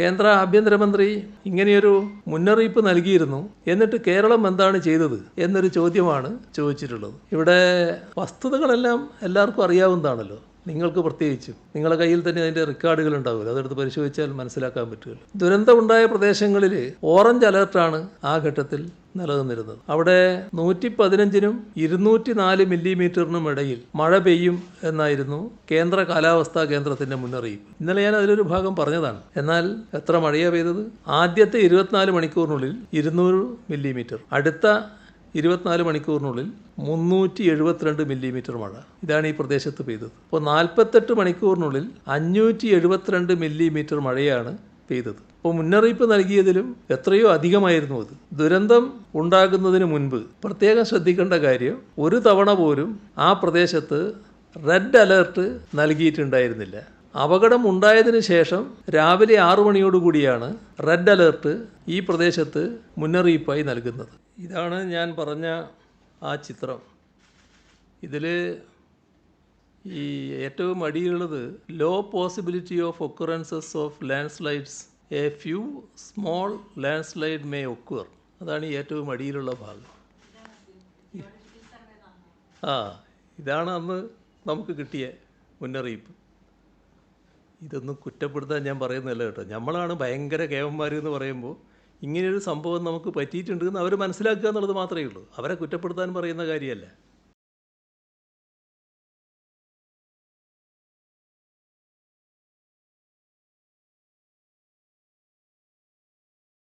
കേന്ദ്ര ആഭ്യന്തരമന്ത്രി ഇങ്ങനെയൊരു മുന്നറിയിപ്പ് നൽകിയിരുന്നു. എന്നിട്ട് കേരളം എന്താണ് ചെയ്തത് എന്നൊരു ചോദ്യമാണ് ചോദിച്ചിട്ടുള്ളത്. ഇവിടെ വസ്തുതകളെല്ലാം എല്ലാവർക്കും അറിയാവുന്നതാണല്ലോ. നിങ്ങൾക്ക് പ്രത്യേകിച്ചും. നിങ്ങളുടെ കയ്യിൽ തന്നെ അതിന്റെ റെക്കോർഡുകൾ ഉണ്ടാവില്ല അതെടുത്ത് പരിശോധിച്ചാൽ മനസ്സിലാക്കാൻ പറ്റുമല്ലോ. ദുരന്തമുണ്ടായ പ്രദേശങ്ങളിൽ ഓറഞ്ച് അലർട്ടാണ് ആ ഘട്ടത്തിൽ നിലനിന്നിരുന്നത്. അവിടെ നൂറ്റി പതിനഞ്ചിനും ഇരുന്നൂറ്റി നാല് മില്ലിമീറ്ററിനും ഇടയിൽ മഴ പെയ്യും എന്നായിരുന്നു കേന്ദ്ര കാലാവസ്ഥാ കേന്ദ്രത്തിന്റെ മുന്നറിയിപ്പ്. ഇന്നലെ ഞാൻ അതിലൊരു ഭാഗം പറഞ്ഞതാണ്. എന്നാൽ എത്ര മഴയാണ് പെയ്തത്? ആദ്യത്തെ ഇരുപത്തിനാല് മണിക്കൂറിനുള്ളിൽ ഇരുന്നൂറ് മില്ലിമീറ്റർ അടുത്ത ഇരുപത്തിനാല് മണിക്കൂറിനുള്ളിൽ മുന്നൂറ്റി എഴുപത്തിരണ്ട് മില്ലിമീറ്റർ മഴ. ഇതാണ് ഈ പ്രദേശത്ത് പെയ്തത്. അപ്പോൾ നാൽപ്പത്തെട്ട് മണിക്കൂറിനുള്ളിൽ അഞ്ഞൂറ്റി എഴുപത്തിരണ്ട് മില്ലിമീറ്റർ മഴയാണ് പെയ്തത്. അപ്പോൾ മുന്നറിയിപ്പ് നൽകിയതിലും എത്രയോ അധികമായിരുന്നു അത്. ദുരന്തം ഉണ്ടാകുന്നതിന് മുൻപ് പ്രത്യേകം ശ്രദ്ധിക്കേണ്ട കാര്യം ഒരു തവണ പോലും ആ പ്രദേശത്ത് റെഡ് അലേർട്ട് നൽകിയിട്ടുണ്ടായിരുന്നില്ല. അപകടം ഉണ്ടായതിന് ശേഷം രാവിലെ ആറു മണിയോടുകൂടിയാണ് റെഡ് അലേർട്ട് ഈ പ്രദേശത്ത് മുന്നറിയിപ്പായി നൽകുന്നത്. ഇതാണ് ഞാൻ പറഞ്ഞ ആ ചിത്രം. ഇതിൽ ഈ ഏറ്റവും അടിയുള്ളത് low possibility of occurrences of landslides a few small landslide may occur അതാണ് ഏറ്റവും അടിയിലുള്ള ഭാഗം. ആ ഇതാണ് അന്ന് നമുക്ക് കിട്ടിയ മുന്നറിയിപ്പ്. ഇതൊന്നും കുറ്റപ്പെടുത്താൻ ഞാൻ പറയുന്നില്ല കേട്ടോ. നമ്മളാണ് ഭയങ്കര കേവന്മാർ എന്ന് പറയുമ്പോൾ ഇങ്ങനെയൊരു സംഭവം നമുക്ക് പറ്റിയിട്ടുണ്ട് എന്ന് അവർ മനസ്സിലാക്കുക എന്നുള്ളത് മാത്രമേ ഉള്ളൂ. അവരെ കുറ്റപ്പെടുത്താൻ പറയുന്ന കാര്യമല്ല.